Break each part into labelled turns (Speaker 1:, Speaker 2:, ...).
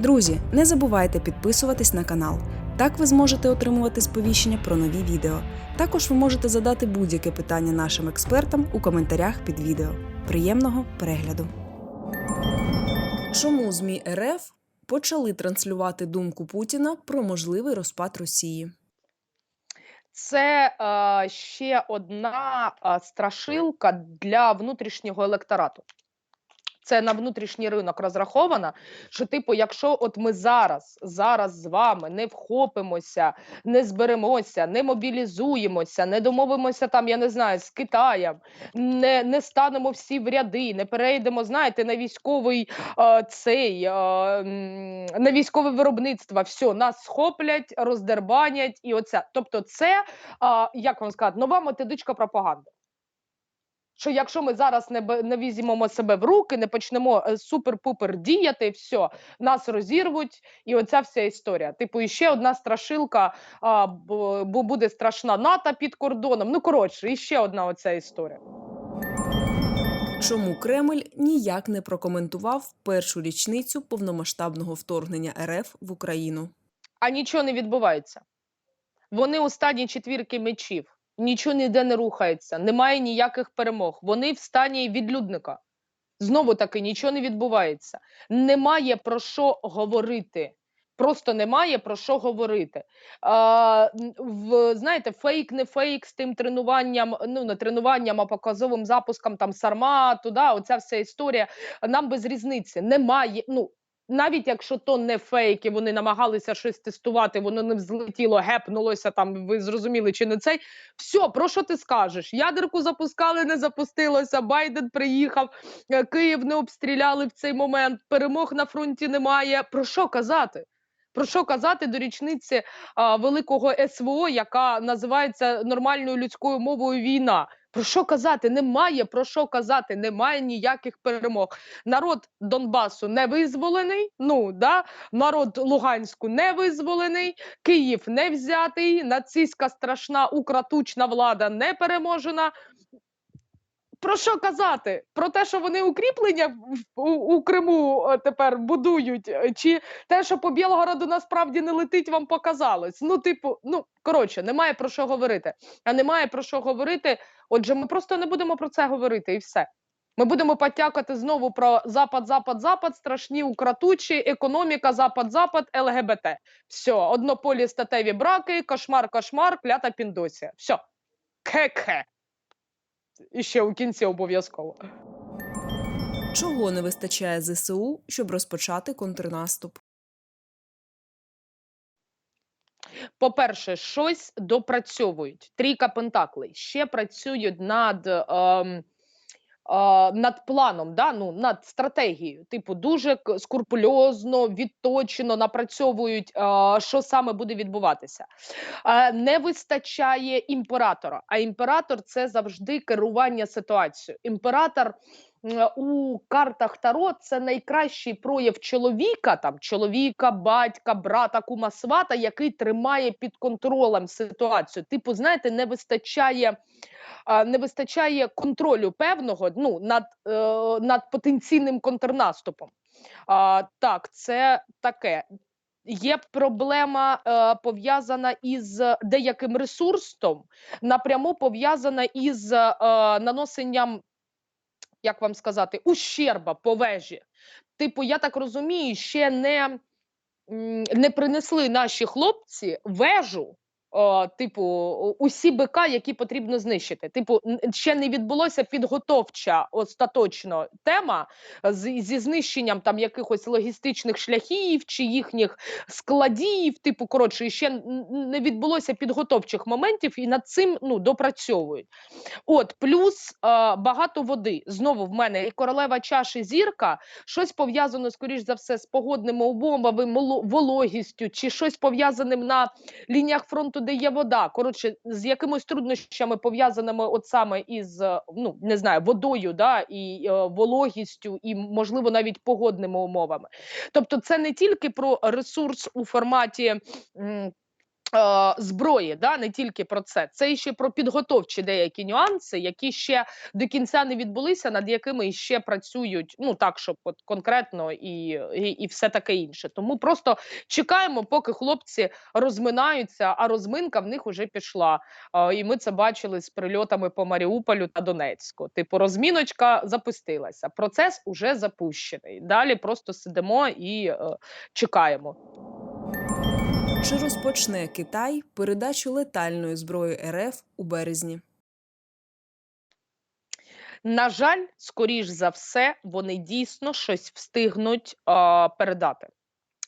Speaker 1: Друзі, не забувайте підписуватись на канал. Так ви зможете отримувати сповіщення про нові відео. Також ви можете задати будь-яке питання нашим експертам у коментарях під відео. Приємного перегляду! Чому ЗМІ РФ почали транслювати думку Путіна про можливий розпад Росії?
Speaker 2: Це е, ще одна е, страшилка для внутрішнього електорату. Це на внутрішній ринок розраховано, що, типу, якщо от ми зараз, зараз з вами не вхопимося, не зберемося, не мобілізуємося, не домовимося там, я не знаю, з Китаєм, не, не станемо всі в ряди, не перейдемо, знаєте, на військовий е, цей е, на військове виробництво, все, нас схоплять, роздербанять, і оце. Тобто, це а, як вам сказати, нова методичка пропаганди. Що якщо ми зараз не, не візьмемо себе в руки, не почнемо е, супер-пупер діяти, все, нас розірвуть, і оця вся історія. Типу, і ще одна страшилка, а, бо, буде страшна НАТО під кордоном. Ну коротше, і ще одна оця історія.
Speaker 1: Чому Кремль ніяк не прокоментував першу річницю повномасштабного вторгнення РФ в Україну?
Speaker 2: А нічого не відбувається. Вони у стані четвірки мечів, нічого ніде не рухається, немає ніяких перемог. Вони в стані відлюдника. Знову таки нічого не відбувається. Немає про що говорити. Просто немає про що говорити. А, в, знаєте, фейк, не фейк з тим тренуванням, ну не тренуванням, а показовим запуском там Сармату, да, оця вся історія. Нам без різниці. Немає. Ну, навіть якщо то не фейк, і вони намагалися щось тестувати, воно не взлетіло, гепнулося там. Ви зрозуміли, чи не цей. Все, про що ти скажеш? Ядерку запускали, не запустилося. Байден приїхав, е, Київ не обстріляли в цей момент. Перемог на фронті немає. Про що казати? Про що казати до річниці а, великого СВО, яка називається нормальною людською мовою війна? Про що казати? Немає про що казати, немає ніяких перемог. Народ Донбасу не визволений. Ну да, народ Луганську не визволений, Київ не взятий, нацистська страшна укратучна влада не переможена. Про що казати? Про те, що вони укріплення у, у Криму е, тепер будують, е, чи те, що по Білгороду насправді не летить, вам показалось. Ну, типу, ну коротше, немає про що говорити. А немає про що говорити. Отже, ми просто не будемо про це говорити, і все. Ми будемо потякати знову про запад, запад, запад, страшні укратучі, економіка, запад, запад, ЛГБТ. Все, однополі статеві браки, кошмар, кошмар, клята піндосія. Все. Ке-ке. І ще у кінці обов'язково.
Speaker 1: Чого не вистачає ЗСУ, щоб розпочати контрнаступ?
Speaker 2: По-перше, щось допрацьовують. Трійка пентаклей ще працюють над. Ем, над планом, да? ну, над стратегією, типу, дуже скрупульозно, відточено напрацьовують, що саме буде відбуватися. Не вистачає імператора. А імператор це завжди керування ситуацією. Імператор у картах Таро це найкращий прояв чоловіка, там чоловіка, батька, брата, кума свата, який тримає під контролем ситуацію. Типу, знаєте, не вистачає. Не вистачає контролю певного ну над, е, над потенційним контрнаступом. А, так, це таке. Є проблема е, пов'язана із деяким ресурсом, напряму пов'язана із е, наносенням, як вам сказати, ущерба по вежі. Типу, я так розумію, ще не, не принесли наші хлопці вежу. О, типу, усі БК, які потрібно знищити. Типу, ще не відбулося підготовча остаточно тема з, зі знищенням там якихось логістичних шляхів чи їхніх складів. Типу, коротше, ще не відбулося підготовчих моментів, і над цим ну допрацьовують. От плюс е, багато води. Знову в мене і королева чаші зірка, щось пов'язано, скоріш за все, з погодними умовами, вологістю, чи щось пов'язаним на лініях фронту, де є вода. Коротше, з якимись труднощами пов'язаними от саме із е, ну не знаю, водою, да, і е, вологістю, і можливо навіть погодними умовами. Тобто, це не тільки про ресурс у форматі. м, зброї, да, не тільки про це. Це ще про підготовчі деякі нюанси, які ще до кінця не відбулися, над якими ще працюють. Ну так, щоб от конкретно і, і, і все таке інше. Тому просто чекаємо, поки хлопці розминаються, а розминка в них уже пішла. Е, і ми це бачили з прильотами по Маріуполю та Донецьку. Типу, розміночка запустилася. Процес уже запущений. Далі просто сидимо і е, чекаємо.
Speaker 1: Чи розпочне Китай передачу летальної зброї РФ у березні?
Speaker 2: На жаль, скоріш за все, вони дійсно щось встигнуть а, передати.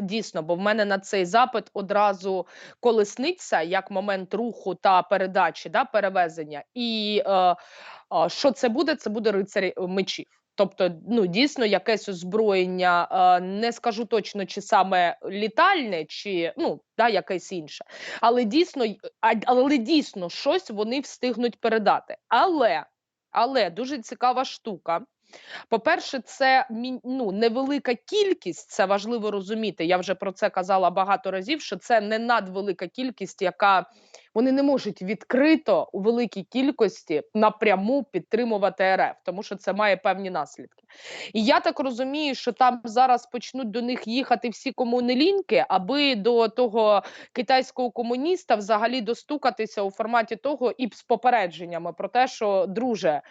Speaker 2: Дійсно, бо в мене на цей запит одразу колесниця як момент руху та передачі, да, перевезення. І е, е, що це буде? Це буде рицарі мечів. Тобто, ну дійсно, якесь озброєння, е, не скажу точно, чи саме літальне, чи ну да, якесь інше, але дійсно, але дійсно щось вони встигнуть передати. Але, але дуже цікава штука. По-перше, це ну, невелика кількість, це важливо розуміти. Я вже про це казала багато разів. Що це не надвелика кількість, яка вони не можуть відкрито у великій кількості напряму підтримувати РФ, тому що це має певні наслідки. І я так розумію, що там зараз почнуть до них їхати всі комунелінки, аби до того китайського комуніста взагалі достукатися у форматі того і з попередженнями про те, що друже.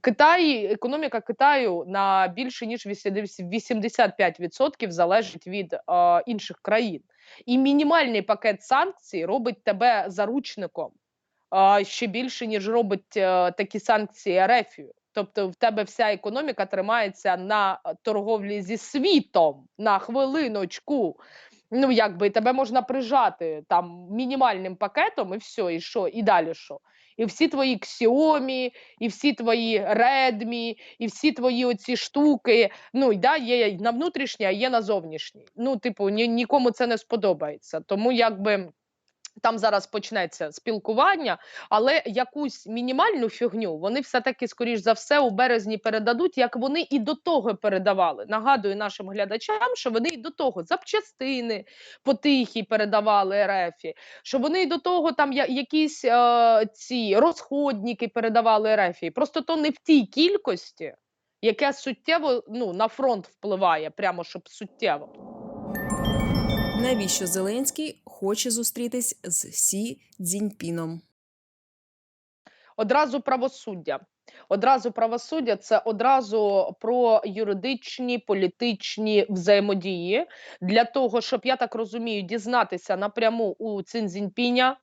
Speaker 2: Китай, економіка Китаю на більше ніж 85% залежить від е, інших країн, і мінімальний пакет санкцій робить тебе заручником е, ще більше ніж робить е, такі санкції Ерефію. Тобто в тебе вся економіка тримається на е, торговлі зі світом на хвилиночку. Ну, якби тебе можна прижати там мінімальним пакетом, і все, і що, і далі що? І всі твої Xiaomi, і всі твої Redmi, і всі твої оці штуки. Ну і да, є на внутрішній, а є на зовнішній. Ну, типу, ні, нікому це не сподобається. Тому якби. Там зараз почнеться спілкування, але якусь мінімальну фігню вони все-таки, скоріш за все, у березні передадуть, як вони і до того передавали. Нагадую нашим глядачам, що вони і до того запчастини потихі передавали РФі, що вони і до того там якісь е, ці розходники передавали РФі. Просто то не в тій кількості, яке суттєво ну, на фронт впливає, прямо щоб суттєво.
Speaker 1: Навіщо Зеленський хоче зустрітись з Сі Цзіньпіном?
Speaker 2: Одразу правосуддя. Одразу правосуддя це одразу про юридичні політичні взаємодії для того, щоб я так розумію, дізнатися напряму у Цинзіньпіня,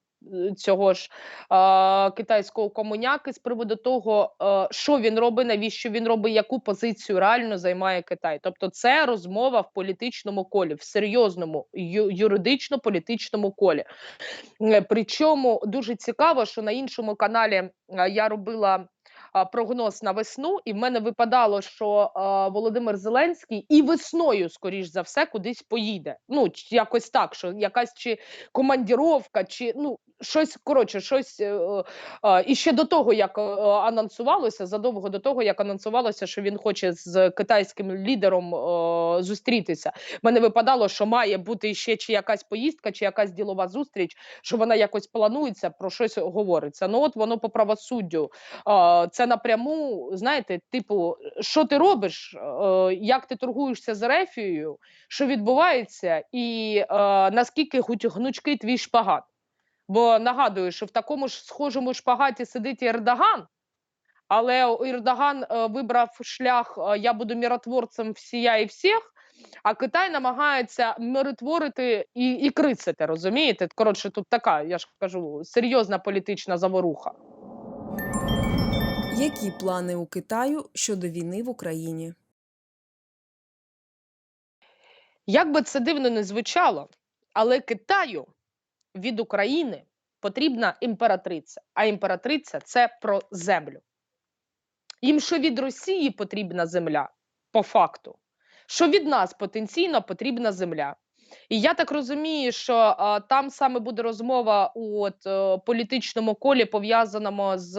Speaker 2: цього ж е, китайського комуняки з приводу того, е, що він робить, навіщо він робить, яку позицію реально займає Китай. Тобто, це розмова в політичному колі, в серйозному ю- юридично-політичному колі. Е, Причому дуже цікаво, що на іншому каналі е, я робила прогноз на весну, і в мене випадало, що а, Володимир Зеленський і весною, скоріш за все, кудись поїде. Ну, якось так, що якась чи командіровка, чи ну щось коротше, щось е, і ще до того, як е, анонсувалося, задовго до того, як анонсувалося, що він хоче з китайським лідером зустрітися. Мене випадало, що має бути ще чи якась поїздка, чи якась ділова зустріч, що вона якось планується, про щось говориться. Ну от воно по правосуддю. Це напряму, знаєте, типу, що ти робиш, як ти торгуєшся з Ерефією, що відбувається, і е, наскільки гнучкий твій шпагат. Бо нагадую, що в такому ж схожому шпагаті сидить і Ердоган, але Ердоган е, вибрав шлях е, я буду миротворцем всія і всіх, а Китай намагається миротворити і, і крицити, розумієте? Коротше, тут така, я ж кажу, серйозна політична заворуха.
Speaker 1: Які плани у Китаю щодо війни в Україні?
Speaker 2: Як би це дивно не звучало, але Китаю від України потрібна імператриця, а імператриця це про землю. Їм що від Росії потрібна земля по факту, що від нас потенційно потрібна земля. І я так розумію, що а, там саме буде розмова у от, е, політичному колі, пов'язаному з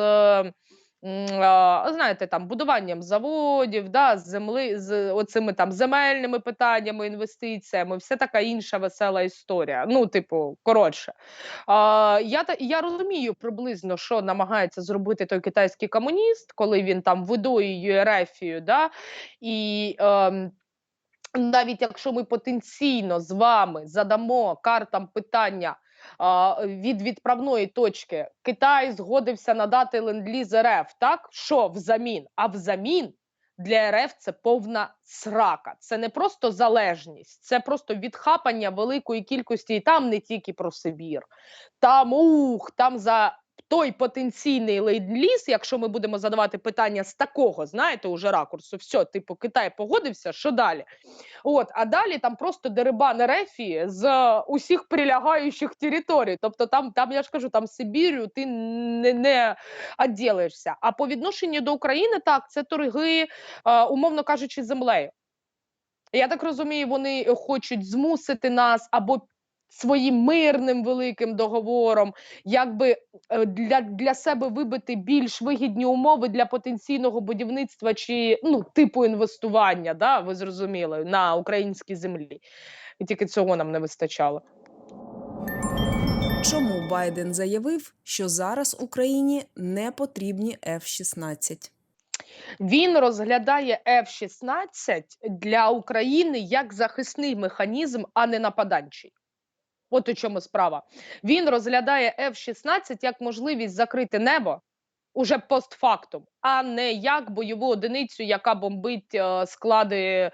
Speaker 2: знаєте, там будуванням заводів, да, земли, з оцими там земельними питаннями, інвестиціями, все така інша весела історія. Ну, типу, коротше. А, я, я розумію приблизно, що намагається зробити той китайський комуніст, коли він там видоює Ерефію, да, і ем, навіть якщо ми потенційно з вами задамо картам питання від відправної точки, Китай згодився надати ленд-ліз РФ, так що взамін? А взамін для РФ це повна срака. Це не просто залежність, це просто відхапання великої кількості, і там не тільки про Сибір, там ух, там за. Той потенційний ленд-ліз, якщо ми будемо задавати питання з такого, знаєте, уже ракурсу, все, типу, Китай погодився, що далі? От, а далі там просто дерибан Ерефії з усіх прилягаючих територій. Тобто, там, там я ж кажу, там Сибірю ти не, не відділишся. А по відношенню до України, так, це торги, е, умовно кажучи, землею. Я так розумію, вони хочуть змусити нас або своїм мирним великим договором, якби е, для, для себе вибити більш вигідні умови для потенційного будівництва чи ну типу інвестування, да, ви зрозуміли, на українській землі. І тільки цього нам не вистачало.
Speaker 1: Чому Байден заявив, що зараз Україні не потрібні F-16?
Speaker 2: Він розглядає F-16 для України як захисний механізм, а не нападанчий. От у чому справа. Він розглядає F-16 як можливість закрити небо уже постфактум, а не як бойову одиницю, яка бомбить е, склади е,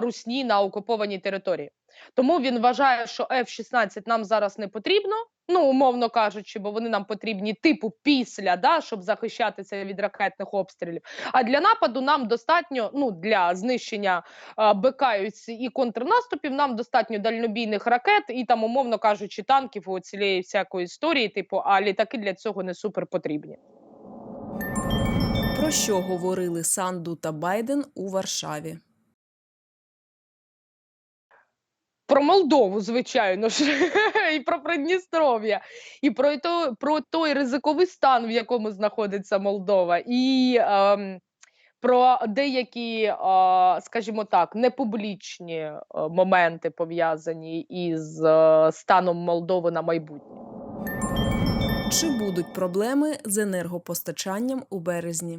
Speaker 2: русні на окупованій території. Тому він вважає, що F-16 нам зараз не потрібно, ну умовно кажучи, бо вони нам потрібні типу після, да, щоб захищатися від ракетних обстрілів. А для нападу нам достатньо ну для знищення е, БК і контрнаступів. Нам достатньо дальнобійних ракет і там, умовно кажучи, танків у цієї всякої історії. Типу, а літаки для цього не супер потрібні.
Speaker 1: Про що говорили Санду та Байден у Варшаві?
Speaker 2: Про Молдову, звичайно ж, і про Придністров'я, і про той, про той ризиковий стан, в якому знаходиться Молдова, і ем, про деякі, е, скажімо так, непублічні е, моменти пов'язані із е, станом Молдови на майбутнє.
Speaker 1: Чи будуть проблеми з енергопостачанням у березні?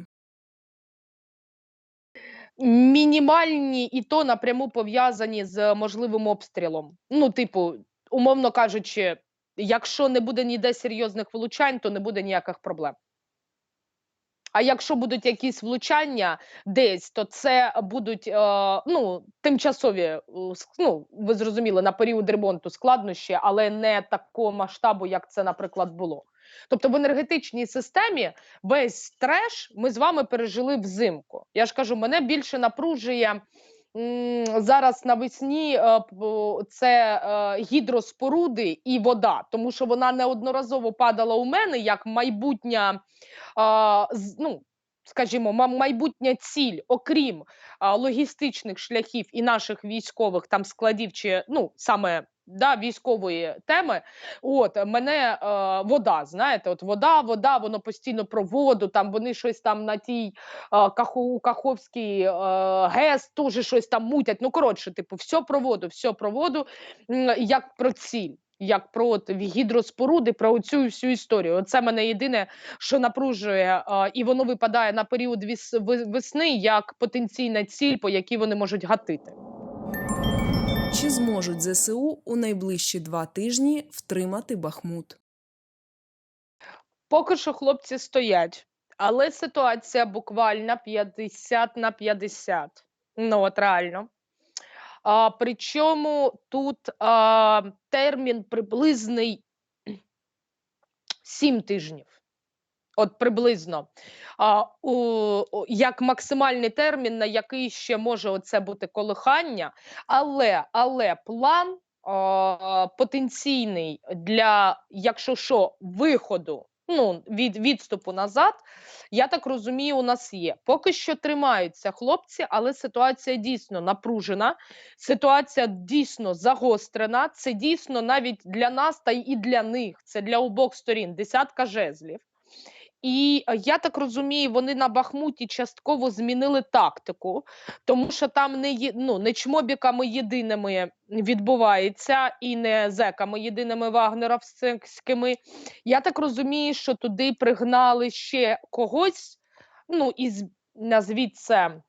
Speaker 2: Мінімальні і то напряму пов'язані з можливим обстрілом. Ну, типу, умовно кажучи, якщо не буде ніде серйозних влучань, то не буде ніяких проблем. А якщо будуть якісь влучання десь, то це будуть е, ну, тимчасові, ну, ви зрозуміли, на період ремонту складнощі, але не такого масштабу, як це, наприклад, було. Тобто в енергетичній системі весь треш ми з вами пережили взимку. Я ж кажу, мене більше напружує зараз навесні е, це е, гідроспоруди і вода, тому що вона неодноразово падала у мене як майбутня, ну, скажімо, ма- майбутня ціль, окрім логістичних шляхів і наших військових там складів, чи ну саме. Да, військової теми, от мене е, вода, знаєте, от вода, вода, воно постійно про воду. Там вони щось там на тій е, Каху, Каховській е, ГЕС теж щось там мутять. Ну коротше, типу, все про воду, все про воду, як про ціль, як про от, гідроспоруди, про цю всю історію. Оце мене єдине, що напружує, е, і воно випадає на період віс, весни як потенційна ціль, по якій вони можуть гатити.
Speaker 1: Чи зможуть ЗСУ у найближчі два тижні втримати Бахмут?
Speaker 2: Поки що хлопці стоять, але ситуація буквально 50 на 50. Ну, от реально. А, причому тут а, термін приблизний 7 тижнів. От приблизно. А, у, як максимальний термін, на який ще може оце бути колихання, але, але план а, потенційний для, якщо що, виходу ну, від відступу назад, я так розумію, у нас є. Поки що тримаються хлопці, але ситуація дійсно напружена, ситуація дійсно загострена. Це дійсно навіть для нас та і для них. Це для обох сторін десятка жезлів. І е, я так розумію, вони на Бахмуті частково змінили тактику, тому що там не є, ну, не чмобіками єдиними відбувається і не зеками єдиними вагнеровськими. Я так розумію, що туди пригнали ще когось, ну, із назвіть це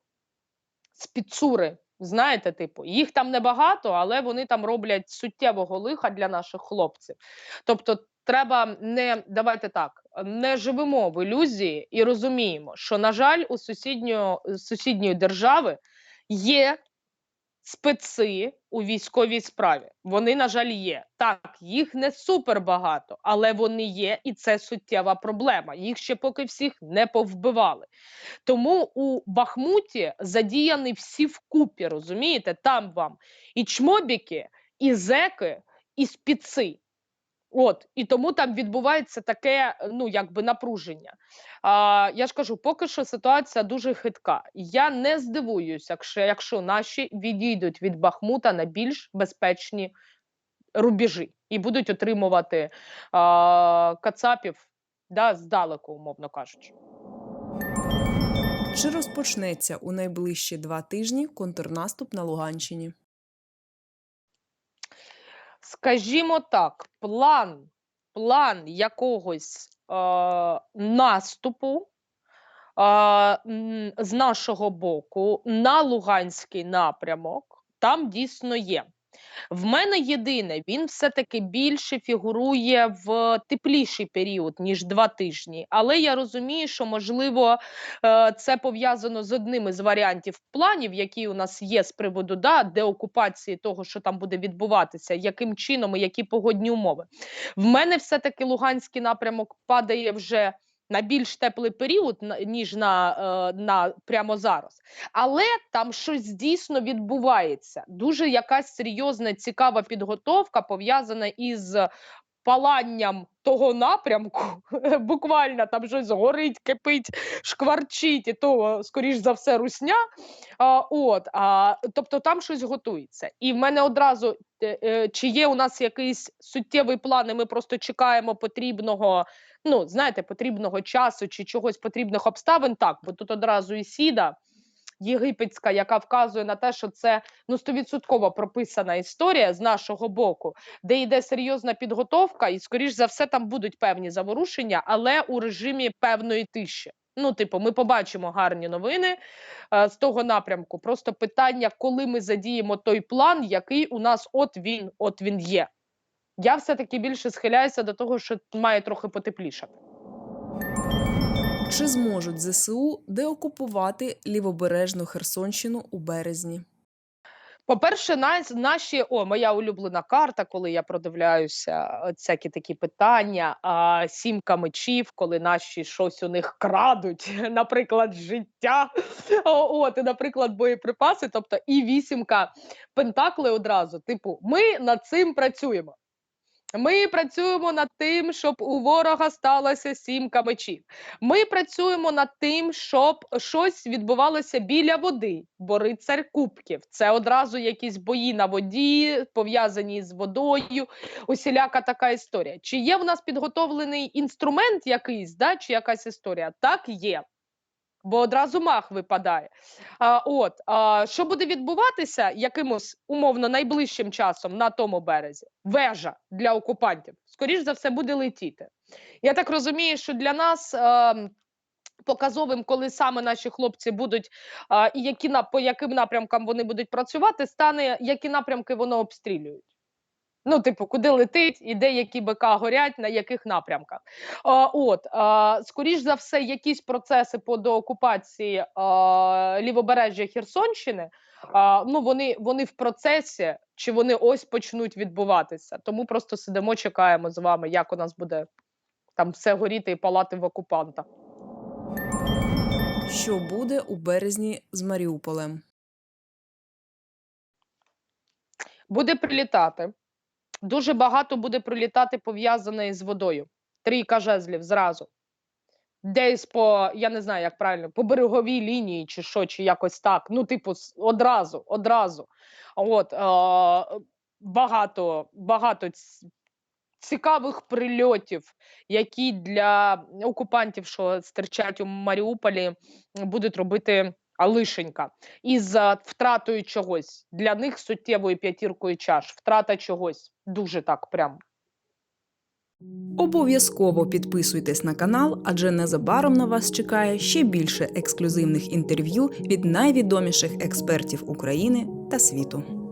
Speaker 2: з підсури. Знаєте, типу, їх там небагато, але вони там роблять суттєвого лиха для наших хлопців. Тобто, треба не давайте так, не живемо в ілюзії і розуміємо, що на жаль, у сусідньої, сусідньої держави є специ у військовій справі. Вони, на жаль, є. Так, їх не супер багато, але вони є, і це суттєва проблема. Їх ще поки всіх не повбивали. Тому у Бахмуті задіяні всі вкупі, розумієте? Там вам і чмобіки, і зеки, і спіци. От, і тому там відбувається таке, е, ну якби напруження. А, я ж кажу, поки що ситуація дуже хитка. Я не здивуюся, якщо, якщо наші відійдуть від Бахмута на більш безпечні рубежі і будуть отримувати а, кацапів да, здалеку, умовно кажучи.
Speaker 1: Чи розпочнеться у найближчі два тижні контрнаступ на Луганщині?
Speaker 2: Скажімо так, план, план якогось е, наступу е, з нашого боку на Луганський напрямок там дійсно є. В мене єдине, він все-таки більше фігурує в тепліший період, ніж два тижні. Але я розумію, що можливо е, це пов'язано з одним із варіантів планів, які у нас є з приводу да, деокупації того, що там буде відбуватися, яким чином і які погодні умови. В мене все-таки Луганський напрямок падає вже. На більш теплий період, ніж на, е, на прямо зараз, але там щось дійсно відбувається. Дуже якась серйозна, цікава підготовка пов'язана із паланням того напрямку. Буквально там щось горить, кипить, шкварчить, і то, скоріш за все, русня. А, от, а, тобто там щось готується. І в мене одразу е, е, чи є у нас якийсь суттєвий план, і ми просто чекаємо потрібного. Ну, знаєте, потрібного часу чи чогось потрібних обставин, так, бо тут одразу і сіда єгипетська, яка вказує на те, що це ну стовідсотково прописана історія з нашого боку, де йде серйозна підготовка, і скоріш за все там будуть певні заворушення, але у режимі певної тиші. Ну, типу, ми побачимо гарні новини е, з того напрямку. Просто питання, коли ми задіємо той план, який у нас от він, от він є. Я все-таки більше схиляюся до того, що має трохи потеплішати.
Speaker 1: Чи зможуть ЗСУ деокупувати лівобережну Херсонщину у березні?
Speaker 2: По-перше, наші о, моя улюблена карта, коли я продивляюся е, всякі такі питання. А, сімка мечів, коли наші щось у них крадуть, наприклад, життя, от, і, наприклад, боєприпаси. Тобто і вісімка пентакли одразу. Типу, ми над цим працюємо. Ми працюємо над тим, щоб у ворога сталося сімка мечів. Ми працюємо над тим, щоб щось відбувалося біля води, бо рицар кубків. Це одразу якісь бої на воді, пов'язані з водою. Усіляка така історія. Чи є в нас підготовлений інструмент якийсь, да, чи якась історія? Так, є. Бо одразу мах випадає. А, от а, що буде відбуватися якимось умовно найближчим часом на тому березі? Вежа для окупантів. Скоріш за все, буде летіти. Я так розумію, що для нас. Е, Показовим, коли саме наші хлопці будуть а, і які на по яким напрямкам вони будуть працювати, стане які напрямки вони обстрілюють. Ну, типу, куди летить і де які БК горять, на яких напрямках. А, от, а, скоріш за все, якісь процеси по доокупації а, лівобережжя Херсонщини, а, ну вони, вони в процесі, чи вони ось почнуть відбуватися. Тому просто сидимо, чекаємо з вами, як у нас буде там все горіти і палати в окупанта.
Speaker 1: Що буде у березні з Маріуполем?
Speaker 2: Буде прилітати. Дуже багато буде прилітати пов'язане з водою. Трійка жезлів зразу. Десь по, я не знаю, як правильно, по береговій лінії, чи що, чи якось так. Ну, типу, одразу, одразу. От, е, багато, багато цікавих прильотів, які для окупантів, що стирчать у Маріуполі, будуть робити Алишенька. Із а, втратою чогось для них суттєвою п'ятіркою чаш. Втрата чогось дуже так прям
Speaker 1: Обов'язково підписуйтесь на канал, адже незабаром на вас чекає ще більше ексклюзивних інтерв'ю від найвідоміших експертів України та світу.